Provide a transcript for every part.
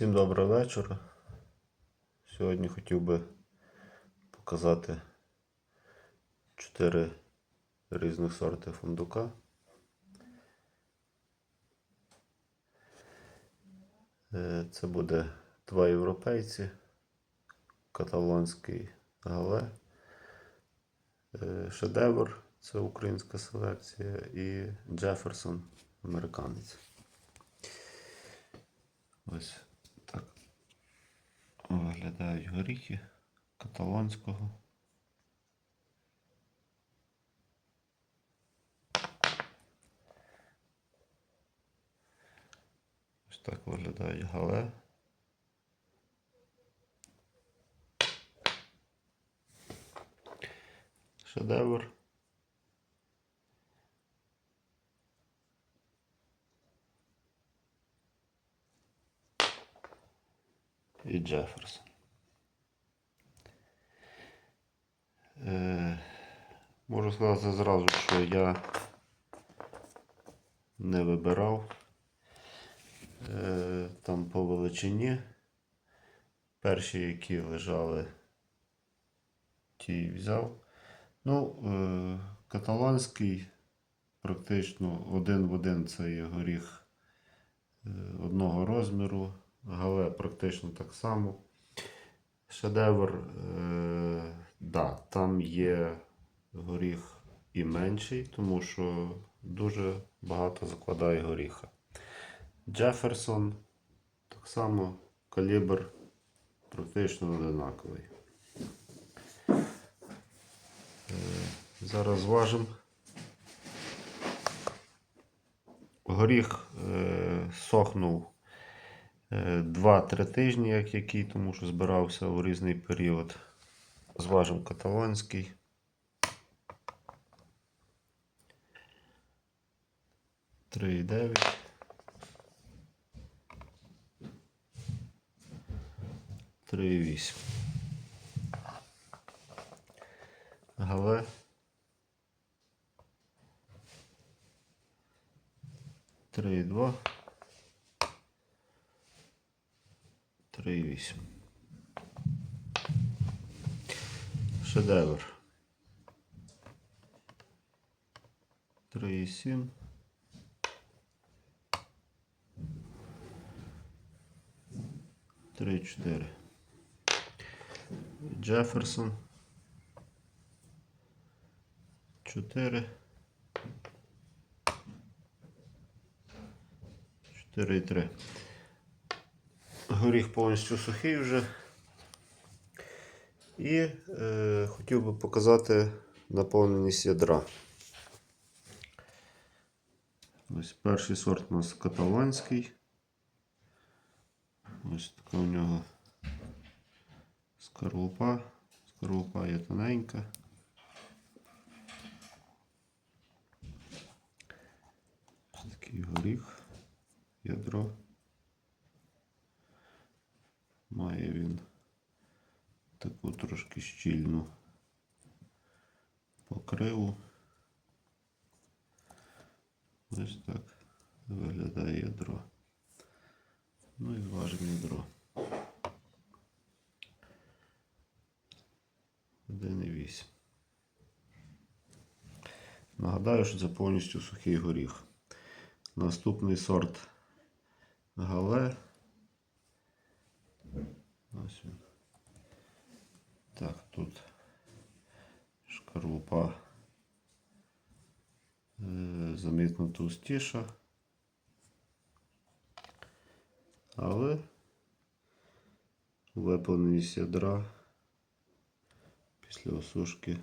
Всім доброго вечора. Сьогодні хотів би показати 4 різних сорти фундука. Е, Це буде два європейці, каталонський гале, е, шедевр це українська селекція і Джеферсон американець. Ось виглядають горіхи каталонського. Ось так виглядають гале. Шедевр. І Джеферсон. Е, можу сказати зразу, що я не вибирав е, там по величині. Перші, які лежали, ті взяв. Ну, е, каталанський практично один в один це є горіх е, одного розміру. Гале практично так само. Шедевр, е, да, там є горіх і менший, тому що дуже багато закладає горіха. Джеферсон так само калібр практично одинаковий. Е, зараз зважимо. Горіх е, сохнув 2-3 тижні, як який, тому що збирався у різний період. Зважив каталонський. Три дев'ять. Три вісім. Гале. Три і два. 3,8. Шедевр. 3,7. Три, чотири. Джеферсон. Чотири. Чотири три. Горіх повністю сухий вже. І е, хотів би показати наповненість ядра. Ось перший сорт у нас каталанський. Ось така у нього скорлупа. Скорлупа є тоненька. Ось такий горіх, ядро. Має він таку трошки щільну покриву. Ось так виглядає ядро. Ну і зважимо ядро. 1,8. Нагадаю, що це повністю сухий горіх. Наступний сорт гале. Ось він. Так, тут шкарлупа е, замітно товстіша. Але виповненість ядра після осушки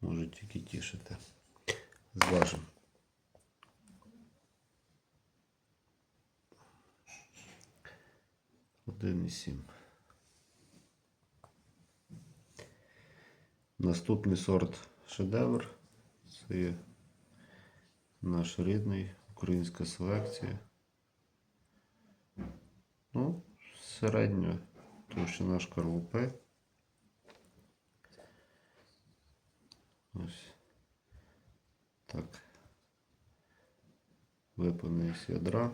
може тільки тішити. Зважимо. Один і сім. Наступний сорт шедевр. Це наш рідний, українська селекція. Ну, середня товщина шкарлупи. Ось так випаний ядра.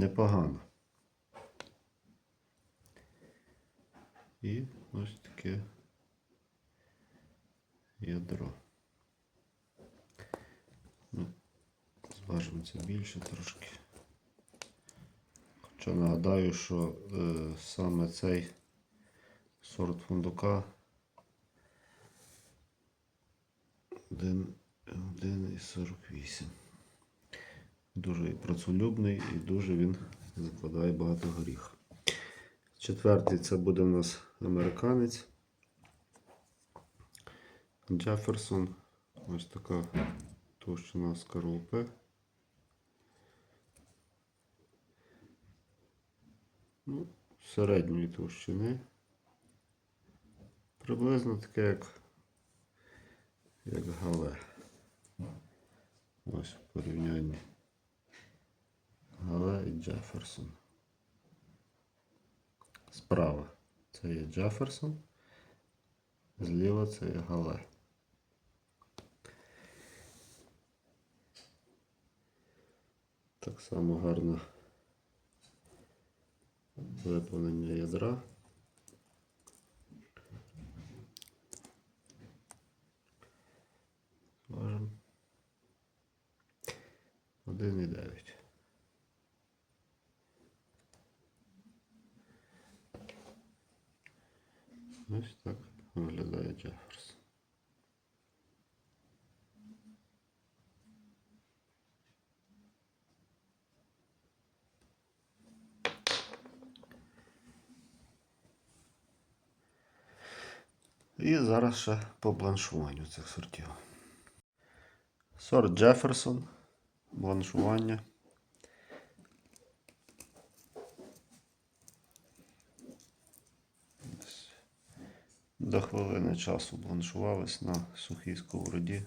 Непогано. І ось таке ядро. Ну, зважимо це більше трошки. Хоча нагадаю, що е, саме цей сорт фундука один- 1,48. Дуже працелюбний і дуже він закладає багато горіх. Четвертий це буде у нас американець. Джеферсон. Ось така товщина скорлупи. Ну, середньої товщини. Приблизно таке, як, як гале. Ось в порівнянні. Гале і Джеферсон. Справа це є Джеферсон, зліва це є Гале. Так само гарно виповнення ядра. Зважимо. 1,9. Ось так виглядає Джеферс. І зараз ще по бланшуванню цих сортів. Сорт Джеферсон. Бланшування. До хвилини часу бланшувались на сухій сковороді.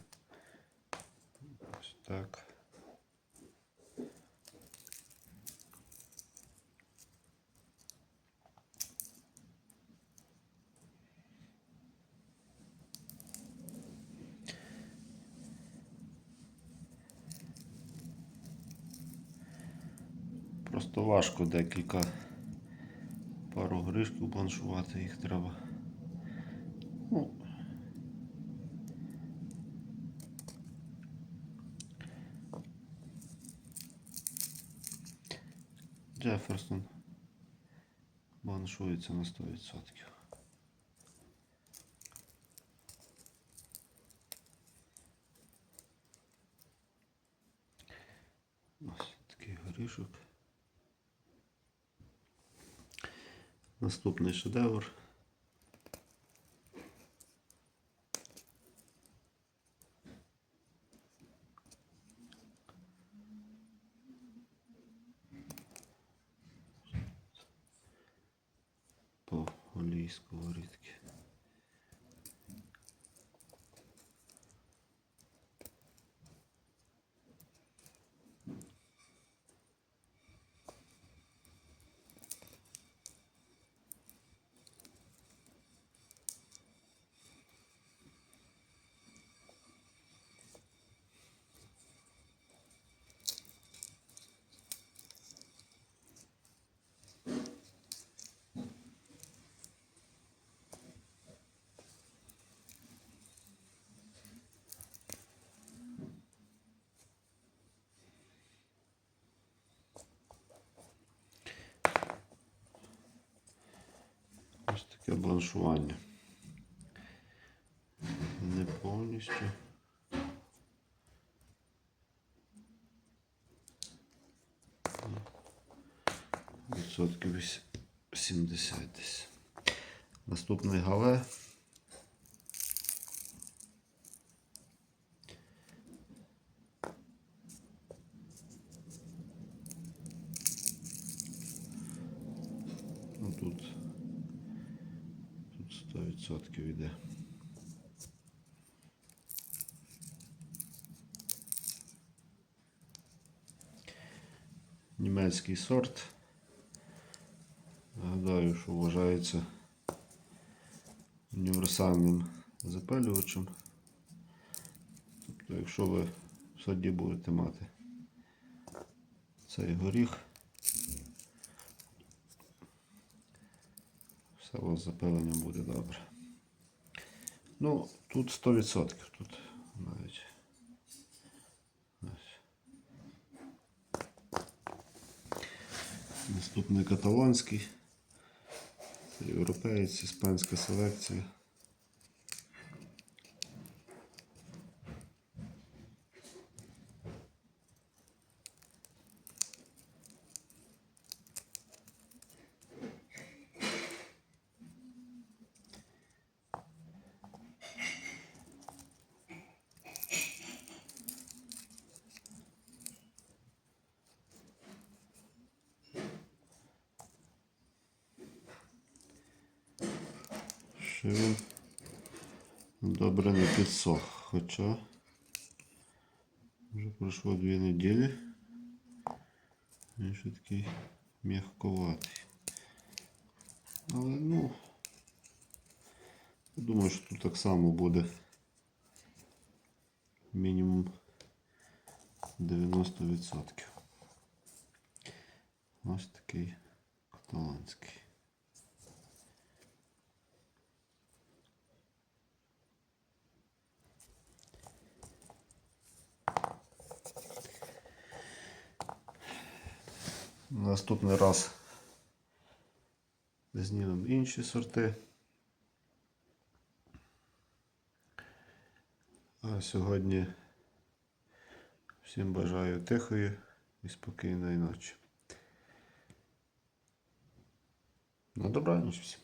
Ось так. Просто важко декілька пару гришків бланшувати, їх треба. Джеферсон баншується на 100%. Ось такий горішок. Наступний шедевр. По олії сковорідки. Ось таке бланшування. Не повністю. Відсотків вісь- 70 десь. Наступний гале. Ну, тут, тут 100% йде. Німецький сорт. Гадаю, що вважається універсальним запалювачем. Тобто, якщо ви в саді будете мати цей горіх, все у вас з буде добре. Ну, тут 100%, тут навіть. Наступний каталонський. Це іспанська селекція. Ще він добре не підсох, хоча вже пройшло дві неділі. Він ще такий м'ягковатий. Але ну, я думаю, що тут так само буде мінімум 90%. Ось такий каталанський. Наступний раз знімемо інші сорти. А сьогодні всім бажаю тихої і спокійної ночі. На добраніч всім.